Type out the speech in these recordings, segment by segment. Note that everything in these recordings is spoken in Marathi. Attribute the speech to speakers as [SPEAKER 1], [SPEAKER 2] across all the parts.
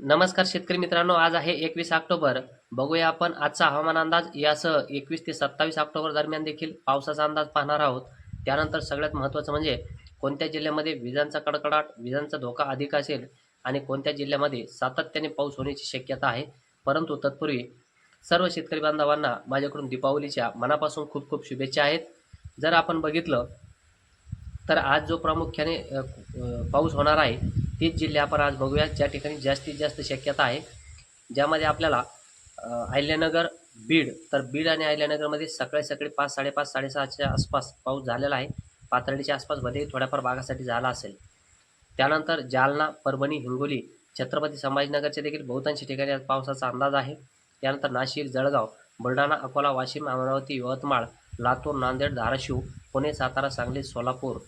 [SPEAKER 1] नमस्कार शेतकरी मित्रांनो आज आहे एकवीस ऑक्टोबर. बघूया आपण आजचा हवामान अंदाज. यासह एकवीस ते सत्तावीस ऑक्टोबर दरम्यान देखील पावसाचा अंदाज पाहणार आहोत. त्यानंतर सगळ्यात महत्त्वाचं म्हणजे कोणत्या जिल्ह्यामध्ये विजांचा कडकडाट विजांचा धोका अधिक असेल आणि कोणत्या जिल्ह्यामध्ये सातत्याने पाऊस होण्याची शक्यता आहे. परंतु तत्पूर्वी सर्व शेतकरी बांधवांना माझ्याकडून दीपावलीच्या मनापासून खूप खूप शुभेच्छा आहेत. जर आपण बघितलं तर आज जो प्रामुख्याने पाऊस होणार आहे तीच जिल्हे आपण आज बघूया ज्या ठिकाणी जास्तीत जास्त शक्यता आहे ज्यामध्ये आपल्याला अहिल्यानगर बीड तर बीड आणि अहिल्यानगरमध्ये सकाळी सकाळी पाच साडेपाच साडेसहाच्या आसपास पाऊस झालेला आहे. पाथर्डीच्या आसपास भले थोड्याफार भागासाठी झाला असेल. त्यानंतर जालना परभणी हिंगोली छत्रपती संभाजीनगरचे देखील बहुतांशी ठिकाणी आज पावसाचा अंदाज आहे. त्यानंतर नाशिक जळगाव बुलढाणा अकोला वाशिम अमरावती यवतमाळ लातूर नांदेड धाराशिव पुणे सातारा सांगली सोलापूर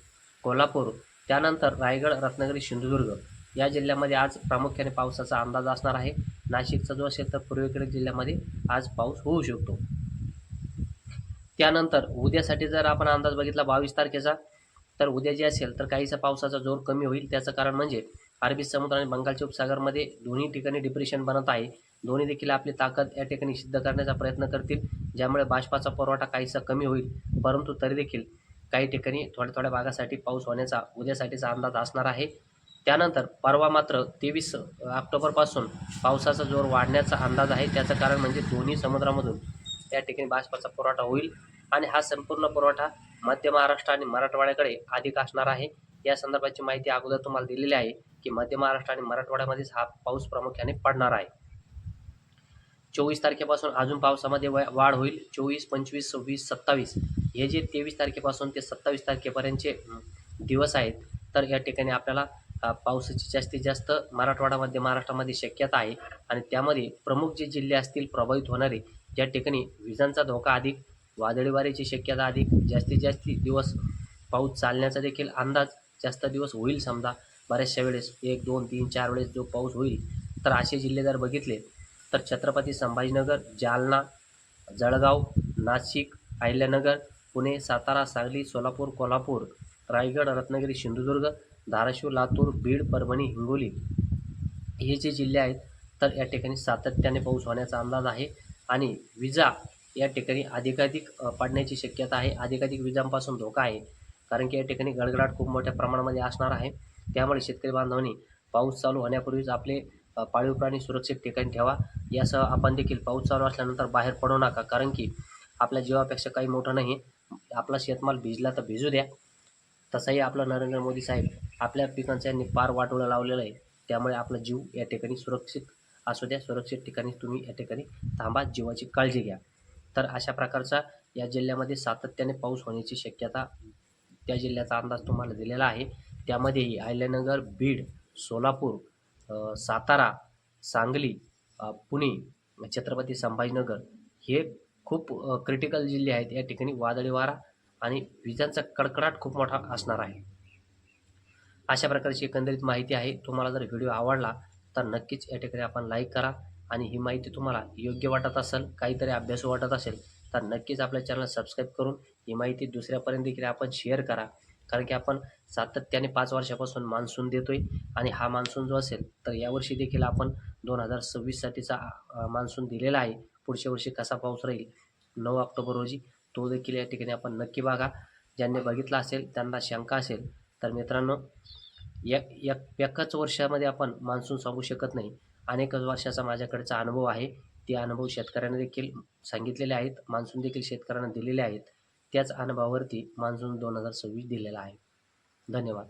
[SPEAKER 1] कोल्हापूर त्यानंतर रायगड रत्नागिरी सिंधुदुर्ग या जिल्ह्यामध्ये आज प्रामुख्याने पावसाचा अंदाज असणार आहे. नाशिकचा जो असेल तर पूर्वेकडील जिल्ह्यामध्ये आज पाऊस होऊ शकतो. त्यानंतर उद्यासाठी जर आपण अंदाज बघितला बावीस तारखेचा तर उद्या जे असेल तर काहीसा पावसाचा जोर कमी होईल. त्याचं कारण म्हणजे अरबी समुद्र आणि बंगालच्या उपसागरमध्ये दोन्ही ठिकाणी डिप्रेशन बनत आहे. दोन्ही देखील आपली ताकद या ठिकाणी सिद्ध करण्याचा प्रयत्न करतील ज्यामुळे बाष्पाचा पुरवठा काहीसा कमी होईल. परंतु तरी देखील काही ठिकाणी थोड्या थोड्या भागासाठी पाऊस होण्याचा उद्यासाठीचा अंदाज असणार आहे. त्यानंतर परवा मात्र तेवीस ऑक्टोबरपासून पावसाचा जोर वाढण्याचा अंदाज आहे. त्याचं कारण म्हणजे दोन्ही समुद्रामधून त्या ठिकाणी बाष्पाचा पुरवठा होईल आणि हा संपूर्ण पुरवठा मध्य महाराष्ट्र आणि मराठवाड्याकडे अधिक असणार आहे. या संदर्भाची माहिती अगोदर तुम्हाला दिलेली आहे की मध्य महाराष्ट्र आणि मराठवाड्यामध्येच हा पाऊस प्रामुख्याने पडणार आहे. चोवीस तारखेपासून अजून पावसामध्ये वाढ होईल. चोवीस पंचवीस सव्वीस सत्तावीस हे जे तेवीस तारखेपासून ते सत्तावीस तारखेपर्यंतचे दिवस आहेत तर या ठिकाणी आपल्याला पावसाची जास्तीत जास्त मराठवाड्यामध्ये महाराष्ट्रामध्ये शक्यता आहे. आणि त्यामध्ये प्रमुख जे जिल्हे असतील प्रभावित होणारे ज्या ठिकाणी विजांचा धोका अधिक वादळी वाऱ्याची शक्यता अधिक जास्तीत जास्त दिवस पाऊस चालण्याचा देखील अंदाज जास्त दिवस होईल समजा. बऱ्याचशा वेळेस एक दोन तीन चार वेळेस जो पाऊस होईल तर असे जिल्हे जर बघितले तर छत्रपती संभाजीनगर जालना जळगाव नाशिक अहिल्यानगर पुणे सातारा सांगली सोलापूर कोल्हापूर रायगड रत्नागिरी सिंधुदुर्ग धाराशिव लातूर बीड परभणी हिंगोली हे जे जिल्हे आहेत तर या ठिकाणी सातत्याने पाऊस होण्याचा अंदाज आहे आणि विजा या ठिकाणी अधिकाधिक पडण्याची शक्यता आहे. अधिकाधिक विजांपासून धोका आहे कारण की या ठिकाणी गडगडाट खूप मोठ्या प्रमाणामध्ये असणार आहे. त्यामुळे शेतकरी बांधवांनी पाऊस चालू होण्यापूर्वीच आपले पाळीव प्राणी सुरक्षित ठिकाणी ठेवा. यासह आपण देखील पाऊस चालू असल्यानंतर बाहेर पडू नका कारण की आपल्या जीवापेक्षा काही मोठं नाही. आपला शेतमाल भिजला तर भिजू द्या. तसाही आपला नरेंद्र मोदी साहेब आपल्या पिकांचं यांनी पार वाटोळं लावलेलं आहे. त्यामुळे आपला जीव या ठिकाणी सुरक्षित असू द्या. सुरक्षित ठिकाणी तुम्ही या ठिकाणी थांबा. जीवाची काळजी घ्या. तर अशा प्रकारचा या जिल्ह्यामध्ये सातत्याने पाऊस होण्याची शक्यता त्या जिल्ह्याचा अंदाज तुम्हाला दिलेला आहे. त्यामध्येही अहिल्यानगर बीड सोलापूर सातारा सांगली पुणे छत्रपती संभाजीनगर हे खूप क्रिटिकल जिल्हे आहेत. या ठिकाणी वादळी वारा आणि विजांचा कडकडाट खूप मोठा असणार आहे. अशा प्रकारची एकंदरीत माहिती आहे. तुम्हाला जर व्हिडिओ आवडला तर नक्कीच या ठिकाणी आपण लाईक करा आणि ही माहिती तुम्हाला योग्य वाटत असेल काहीतरी अभ्यासू वाटत असेल तर नक्कीच आपल्या चॅनल सबस्क्राईब करून ही माहिती दुसऱ्यापर्यंत देखील आपण शेअर करा. कारण की आपण सातत्याने पाच वर्षापासून मान्सून देतोय आणि हा मान्सून जो असेल तर यावर्षी देखील आपण दोन हजार सव्वीससाठीचा मान्सून दिलेला आहे. पुढच्या वर्षी कसा पाऊस राहील? नऊ ऑक्टोबर रोजी तो देखील या ठिकाणी आपण नक्की बघा. ज्यांनी बघितला असेल त्यांना शंका असेल तर मित्रांनो एक एक एकाच वर्षामध्ये आपण मान्सून सांगू शकत नाही. अनेक वर्षाचा माझ्याकडचा अनुभव आहे. ते अनुभव शेतकऱ्यांना देखील सांगितलेले आहेत. मान्सून देखील शेतकऱ्यांना दिलेले आहेत. त्याच अनुभवावरती मान्सून दोन हजार सव्वीस दिलेला आहे. धन्यवाद.